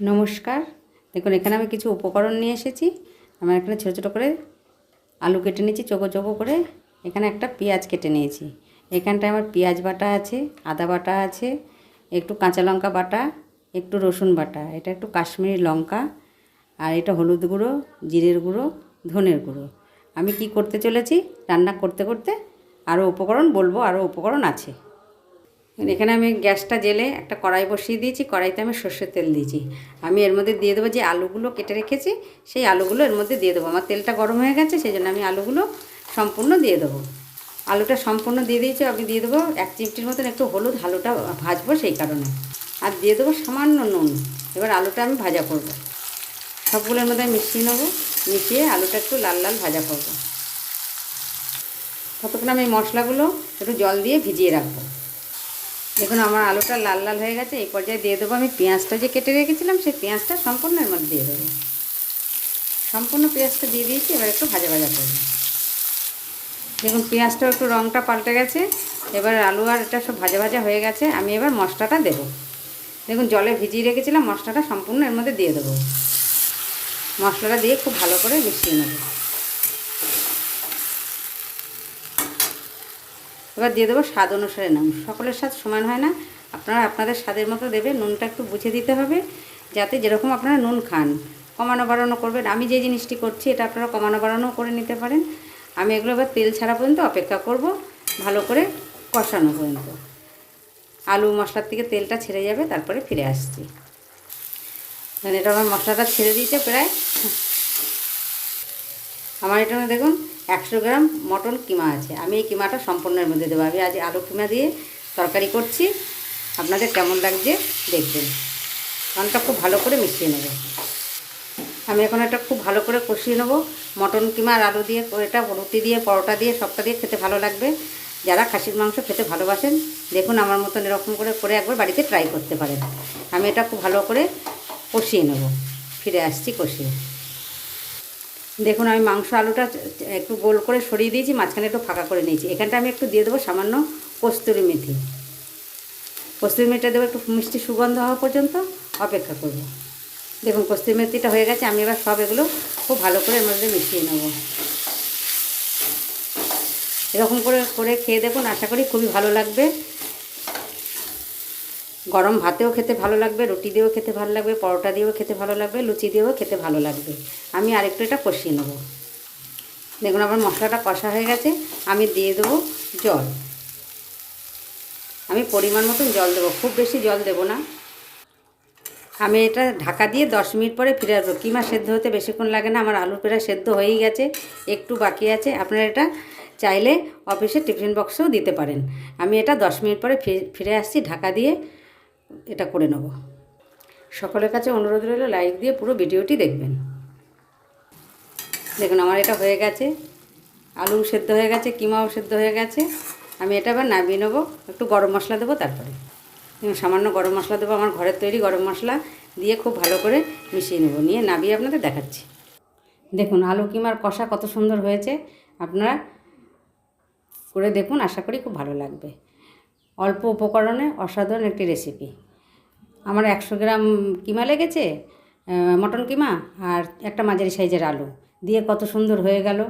নমস্কার। দেখুন, এখানে আমি কিছু উপকরণ নিয়ে এসেছি। আমার এখানে ছোটো ছোটো করে আলু কেটে নিয়েছি, চোখো চোখো করে। এখানে একটা পেঁয়াজ কেটে নিয়েছি। এখানটায় আমার পেঁয়াজ বাটা আছে, আদা বাটা আছে, একটু কাঁচা লঙ্কা বাটা, একটু রসুন বাটা। এটা একটু কাশ্মীরি লঙ্কা আর এটা হলুদ গুঁড়ো, জিরের গুঁড়ো, ধনের গুঁড়ো। আমি কি করতে চলেছি? রান্না করতে করতে আরও উপকরণ বলব, আরও উপকরণ আছে। এখানে আমি গ্যাসটা জেলে একটা কড়াই বসিয়ে দিয়েছি, কড়াইতে আমি সর্ষের তেল দিয়েছি। আমি এর মধ্যে দিয়ে দেবো যে আলুগুলো কেটে রেখেছি, সেই আলুগুলো এর মধ্যে দিয়ে দেবো। আমার তেলটা গরম হয়ে গেছে, সেই জন্য আমি আলুগুলো সম্পূর্ণ দিয়ে দেবো। আলুটা সম্পূর্ণ দিয়ে দিয়েছি, আমি দিয়ে দেবো এক চিমটির মতন একটু হলুদ আলুটা ভাজবো সেই কারণে। আর দিয়ে দেবো সামান্য নুন। এবার আলুটা আমি ভাজা করব। সবগুলোর মধ্যে মিশিয়ে নেব, মিশিয়ে আলুটা একটু লাল লাল ভাজা করব। ততক্ষণ আমি মশলাগুলো একটু জল দিয়ে ভিজিয়ে রাখব। দেখুন, আমার আলুটা লাল লাল হয়ে গেছে, এই পর্যায়ে দিয়ে দেবো। আমি পেঁয়াজটা যে কেটে রেখেছিলাম, সেই পেঁয়াজটা সম্পূর্ণ এর মধ্যে দিয়ে দেবো। সম্পূর্ণ পেঁয়াজটা দিয়ে দিয়েছি, এবার একটু ভাজা ভাজা করব। দেখুন, পেঁয়াজটাও একটু রঙটা পাল্টে গেছে, এবার আলু আর এটা সব ভাজা ভাজা হয়ে গেছে, আমি এবার মশলাটা দেবো। দেখুন, জলে ভিজিয়ে রেখেছিলাম, মশলাটা সম্পূর্ণ এর মধ্যে দিয়ে দেবো। মশলাটা দিয়ে খুব ভালো করে মিশিয়ে নেব। এবার দিয়ে দেবো স্বাদ অনুসারে নুন। সকলের স্বাদ সমান হয় না। আপনারা আপনাদের স্বাদের মতো দেবে, নুনটা একটু বুঝে দিতে হবে, যাতে যেরকম আপনারা নুন খান। কমানো বাড়ানো করবেন। আমি যে জিনিসটি করছি, এটা আপনারা কমানো বাড়ানো করে নিতে পারেন। আমি এগুলো এবার তেল ছাড়া পর্যন্ত অপেক্ষা করব, ভালো করে কষানো পর্যন্ত। আলু মশলার থেকে তেলটা ছেড়ে যাবে, তারপরে ফিরে আসছি। মানে এটা আমার মশলাটা ছেড়ে দিয়েছে প্রায়। আমার এটা দেখুন একশো গ্রাম মটন কিমা আছে। আমি এই কিমাটা সম্পূর্ণের মধ্যে দেবো। আমি আজ আলু কিমা দিয়ে তরকারি করছি। আপনাদের কেমন লাগছে দেখবেন। কারণটা খুব ভালো করে মিশিয়ে নেব। আমি এখন এটা খুব ভালো করে কষিয়ে নেব। মটন কিমা আর আলু দিয়ে, এটা রুটি দিয়ে, পরোটা দিয়ে, সবটা দিয়ে খেতে ভালো লাগবে। যারা খাসির মাংস খেতে ভালোবাসেন, দেখুন আমার মতন এরকম করে করে একবার বাড়িতে ট্রাই করতে পারেন। আমি এটা খুব ভালো করে কষিয়ে নেব। ফিরে আসছি কষিয়ে। দেখুন, আমি মাংস আলুটা একটু গোল করে সরিয়ে দিয়েছি, মাঝখানে একটু ফাঁকা করে নিয়েছি। এখানটা আমি একটু দিয়ে দেবো সামান্য কস্তুরি মেথি। কস্তুরি মেথিটা দেবো একটু মিষ্টি সুগন্ধ হওয়া পর্যন্ত অপেক্ষা করব। দেখুন, কস্তুরি মেথিটা হয়ে গেছে, আমি এবার সব এগুলো খুব ভালো করে এর মধ্যে মিশিয়ে নেব। এরকম করে করে খেয়ে দেখুন, আশা করি খুবই ভালো লাগবে। গরম ভাতেও খেতে ভালো লাগবে, রুটি দিয়েও খেতে ভালো লাগবে, পরোটা দিয়েও খেতে ভালো লাগবে, লুচি দিয়েও খেতে ভালো লাগবে। আমি আরেকটু এটা কষিয়ে নেব। দেখুন আমার মশলাটা কষা হয়ে গেছে, আমি দিয়ে দেবো জল। আমি পরিমাণ মতন জল দেবো, খুব বেশি জল দেবো না। আমি এটা ঢাকা দিয়ে দশ মিনিট পরে ফিরে আসব। কিমা সেদ্ধ হতে বেশিক্ষণ লাগে না, আমার আলু প্রায় সেদ্ধ হয়েই গেছে, একটু বাকি আছে। আপনারা এটা চাইলে অফিসে টিফিন বক্সেও দিতে পারেন। আমি এটা দশ মিনিট পরে ফিরে আসছি ঢাকা দিয়ে। এটা করে নেব। সকলের কাছে অনুরোধ রইল লাইক দিয়ে পুরো ভিডিওটি দেখবেন। দেখুন, আমার এটা হয়ে গেছে। আলু সেদ্ধ হয়ে গেছে, কিমাও সেদ্ধ হয়ে গেছে। আমি এটা আবার নামিয়ে নেব, একটু গরম মশলা দেবো তারপরে। সামান্য গরম মশলা দেবো, আমার ঘরের তৈরি গরম মশলা দিয়ে খুব ভালো করে মিশিয়ে নেব। নিয়ে নামিয়ে আপনাদের দেখাচ্ছি। দেখুন, আলু কিমার কষা কত সুন্দর হয়েছে। আপনারা করে দেখুন, আশা করি খুব ভালো লাগবে। অল্প উপকরণে অসাধারণ একটি রেসিপি আমার একশো গ্রাম কিমা লেগেছে মটন কিমা আর একটা মাঝারি সাইজের আলু। দিয়ে কত সুন্দর হয়ে গেল।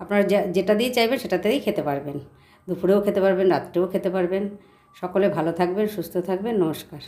আপনারা যেটা দিয়ে চাইবেন সেটাতেই খেতে পারবেন। দুপুরেও খেতে পারবেন, রাত্রেও খেতে পারবেন। সকলে ভালো থাকবেন, সুস্থ থাকবেন। নমস্কার।